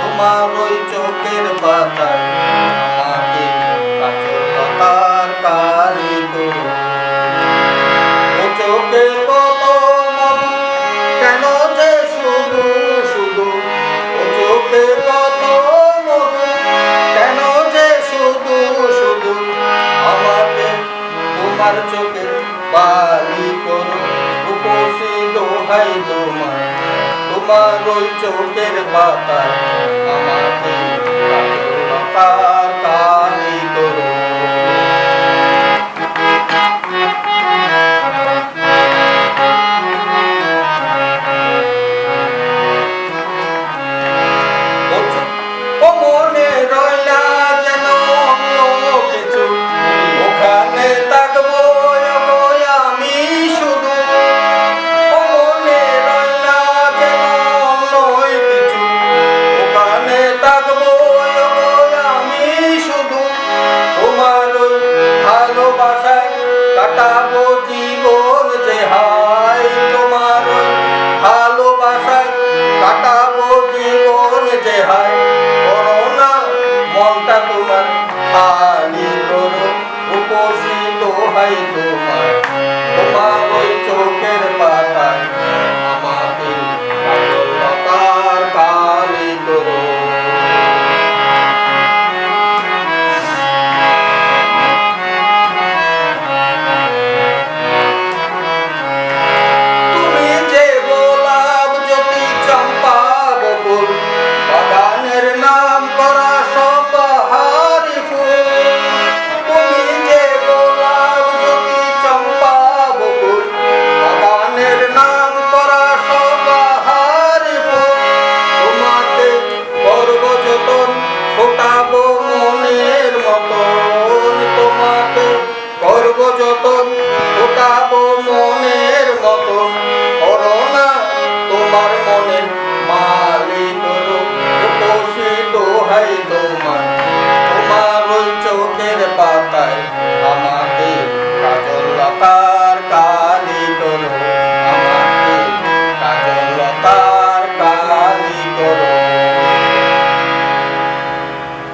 তোমার ওই চোখের পাতা আমাকে প্রাচুর্যতার কেন যে শুধু শুধু? ও চোখে কেন যে শুধু শুধু? আমাকে তোমার চোখের বালি করো উপসিত হয় তোমার। ওই চোখের পাতায় আমাকে ভালোবাসায় কাটাবো জীবন যে হাই তোমার। ভালোবাসায় কাটাবো জীবন যে হাই। করোনা মনটা তোমার, খালি করো উপসিত হাই তোমার। তোমার ওই চোখের পাতা মনের মতন করোনা তোমার মনের